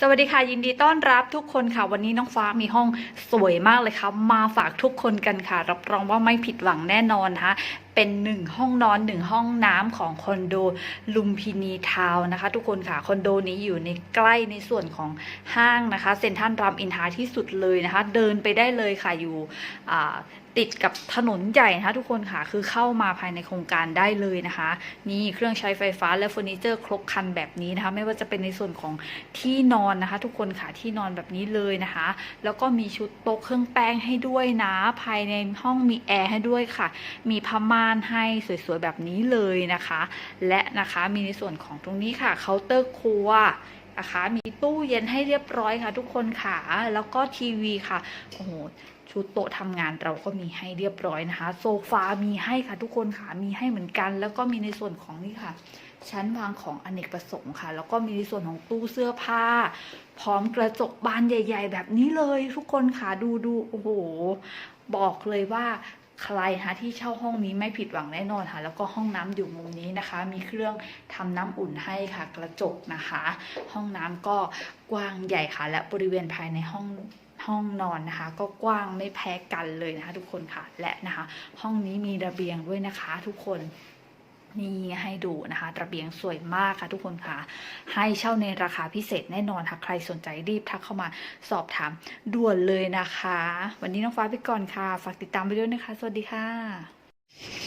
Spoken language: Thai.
สวัสดีค่ะ ยินดีต้อนรับทุกคนค่ะ วันนี้น้องฟ้ามีห้องสวยมากเลยค่ะ มาฝากทุกคนกันค่ะ รับรองว่าไม่ผิดหวังแน่นอนนะคะเป็นหนึ่งห้องนอนหนึ่งห้องน้ำของคอนโดลุมพินีทาวนะคะ ทุกคนค่ะคอนโดนี้อยู่ในใกล้ในส่วนของห้างนะคะเซ็นทรัลรามอินทราที่สุดเลยนะคะ เดินไปได้เลยค่ะอยู่ ติดกับถนนใหญ่นะคะทุกคนค่ะคือเข้ามาภายในโครงการได้เลยนะคะ นี่เครื่องใช้ไฟฟ้าและเฟอร์นิเจอร์ครบคันแบบนี้นะคะ ไม่ว่าจะเป็นในส่วนของที่นอนนะคะ ทุกคนค่ะที่นอนแบบนี้เลยนะคะ แล้วก็มีชุดโต๊ะเครื่องแป้งให้ด้วยนะ ภายในห้องมีแอร์ให้ด้วยค่ะ มีผ้าม่านให้สวยๆแบบนี้เลยนะคะ และนะคะมีในส่วนของตรงนี้ค่ะเคาน์เตอร์ครัว นะคะ มีตู้เย็นให้เรียบร้อยค่ะ ทุกคนค่ะ แล้วก็ทีวีค่ะ โอ้โห ชุดโต๊ะทำงานเราก็มีให้เรียบร้อยนะคะ โซฟามีให้ค่ะทุกคนค่ะ มีให้เหมือนกัน แล้วก็มีในส่วนของนี่ค่ะ ชั้นวางของอเนกประสงค์ค่ะ แล้วก็มีในส่วนของตู้เสื้อผ้า พร้อมกระจกบานใหญ่ ๆ แบบนี้เลย ทุกคนค่ะ ดูดูโอ้โห บอกเลยว่า ใครฮะที่เช่าห้องนี้ไม่ผิดหวังแน่นอนค่ะ แล้วก็ห้องน้ำอยู่มุมนี้นะคะ มีเครื่องทำน้ำอุ่นให้ค่ะ กระจกนะคะ ห้องน้ำก็กว้างใหญ่ค่ะ และบริเวณภายในห้องห้องนอนนะคะ ก็กว้างไม่แพ้กันเลยนะคะ ทุกคนค่ะ และนะคะ ห้องนี้มีระเบียงด้วยนะคะ ทุกคน นี่ให้ดูนะคะระเบียงสวยมากค่ะทุกคนค่ะ ให้เช่าในราคาพิเศษแน่นอนค่ะใครสนใจรีบทักเข้ามาสอบถามด่วนเลยนะคะ วันนี้น้องฟ้าไปก่อนค่ะ ฝากติดตามไปด้วยนะคะ สวัสดีค่ะ